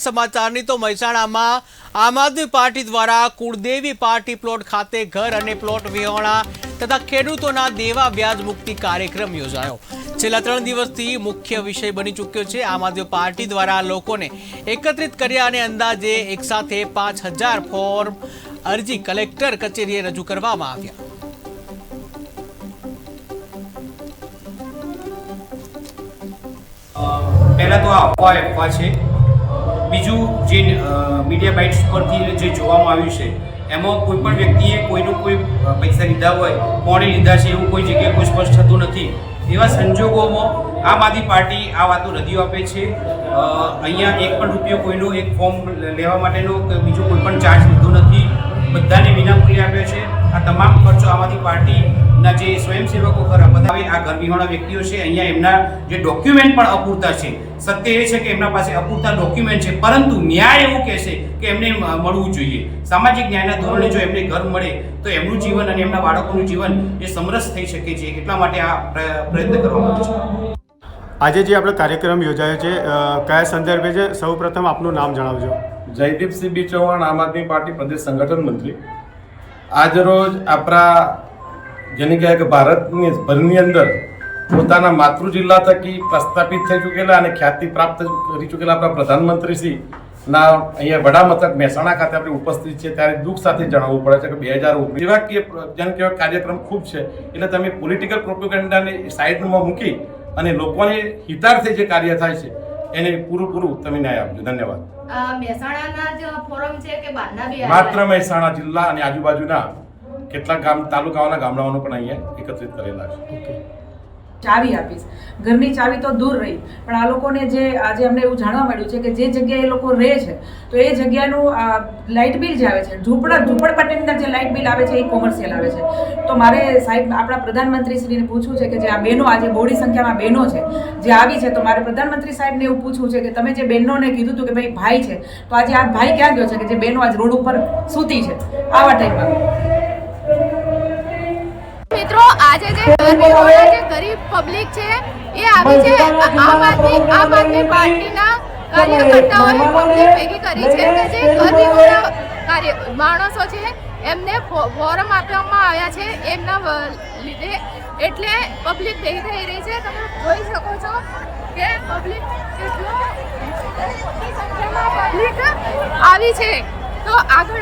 સમાચારની તો મહેસાણામાં આમ આદમી પાર્ટી દ્વારા કુળદેવી પાર્ટી પ્લોટ ખાતે ઘર અને પ્લોટ વિહોણા તથા ખેડૂતોના દેવા વ્યાજ મુક્તિ કાર્યક્રમ યોજાયો. છેલ્લા ત્રણ દિવસથી મુખ્ય વિષય બની ચૂક્યો છે. આમ આદમી પાર્ટી દ્વારા લોકોને એકત્રિત કર્યા અને અંદાજે એકસાથે પાંચ હજાર ફોર્મ અરજી કલેક્ટર કચેરીએ રજૂ કરવામાં આવ્યા. પહેલાં તો અફવા અફવા છે. બીજું જે મીડિયા બાઇટ્સ પરથી જે જોવામાં આવ્યું છે, એમાં કોઈ પણ વ્યક્તિએ કોઈનું કોઈ પૈસા લીધા હોય, કોણે લીધા છે એવું કોઈ જગ્યાએ કોઈ સ્પષ્ટ થતું નથી. એવા સંજોગોમાં આમ આદમી પાર્ટી આ વાતો રદિયો આપે છે. અહીંયા એક પણ રૂપિયો કોઈનો એક ફોર્મ લેવા માટેનો બીજો કોઈ પણ ચાર્જ લીધો નથી. બધાને વિનામૂલ્યે આપ્યો છે. આ તમામ ખર્ચો આમ આદમી પાર્ટીના જે સ્વયંસેવકો ખરા, બધા આ ઘર વિહોણા વ્યક્તિઓ છે, અહીંયા એમના જે ડોક્યુમેન્ટ પણ અપૂરતા છે. સત્ય એ છે કે એમના પાસે અપૂરતા ડોક્યુમેન્ટ છે, પરંતુ ન્યાય એવું કહેશે કે એમને મળવું જોઈએ. સામાજિક ન્યાયના ધોરણે જો એમને ઘર મળે, તો એમનું જીવન અને એમના બાળકોનું જીવન એ સમરસ થઈ શકે છે. એટલા માટે આ પ્ર- પ્રયત્ન કરવામાં આવે છે. આજે જે આપણો કાર્યક્રમ યોજાયો છે કયા સંદર્ભે છે? સૌ પ્રથમ આપનું નામ જણાવજો. જયદીપસિંહ બી ચૌહાણ, આમ આદમી પાર્ટી, પ્રદેશ સંગઠન મંત્રી. આજરોજ આપણા, જેને કહેવાય કે ભારતની, ભરની અંદર પોતાના માતૃ જિલ્લા થકી પ્રસ્થાપિત થઈ ચૂકેલા અને ખ્યાતિ પ્રાપ્ત કરી ચૂકેલા આપણા પ્રધાનમંત્રી શ્રી ના અહીંયા વડા મથક મહેસાણા ખાતે આપણે ઉપસ્થિત છે ત્યારે દુઃખ સાથે જણાવવું પડે છે કે બે હજાર ઓગણીસ કે જેમ કહેવાય કાર્યક્રમ ખૂબ છે. એટલે તમે પોલિટિકલ પ્રોપેગેન્ડાને સાઈડમાં મૂકી અને લોકોને હિતાર્થે જે કાર્ય થાય છે એને પૂરું પૂરું તમે ન્યાય આપજો. ધન્યવાદ. મહેસાણાના જ ફોરમ છે કે બહારના બી માત્ર મહેસાણા જિલ્લા અને આજુબાજુના કેટલાક ગામ તાલુકાઓના ગામડાઓનો પણ અહીંયા એકત્રિત કરેલા છે. ઓકે. ચાવી આપીશ. ઘરની ચાવી તો દૂર રહી. પણ આ લોકોને જે આજે અમને એવું જાણવા મળ્યું છે કે જે જગ્યાએ એ લોકો રહે છે, તો એ જગ્યાનું લાઇટ બિલ જે આવે છે, ઝૂંપડા ઝૂંપડપટ્ટીની અંદર જે લાઇટ બિલ આવે છે, એ કોમર્શિયલ આવે છે. તો મારે સાહેબ, આપણા પ્રધાનમંત્રી શ્રીને પૂછવું છે કે જે આ બહેનો આજે બહોળી સંખ્યામાં બહેનો છે, જે આવી છે, તો મારે પ્રધાનમંત્રી સાહેબને એવું પૂછવું છે કે તમે જે બહેનોને કીધું હતું કે ભાઈ ભાઈ છે, તો આજે આ ભાઈ ક્યાં ગયો છે કે જે બહેનો આજ રોડ ઉપર સૂતી છે? આવા ટાઈપમાં આજે જે ગરીબોના જે ગરીબ પબ્લિક છે, એ આવી છે. આમ આદમી આમ આદમી પાર્ટીના કાર્યકર્તાઓએ ભેગી કરી છે કે જે ગરીબોના કાર્ય માણસો છે, એમને ફોરમ આપવામાં આવ્યા છે, એમના લીધે. એટલે પબ્લિક ભેગી થઈ રહી છે. તમે જોઈ શકો છો કે પબ્લિક કેટલો પબ્લિક આવી છે. તો આગળ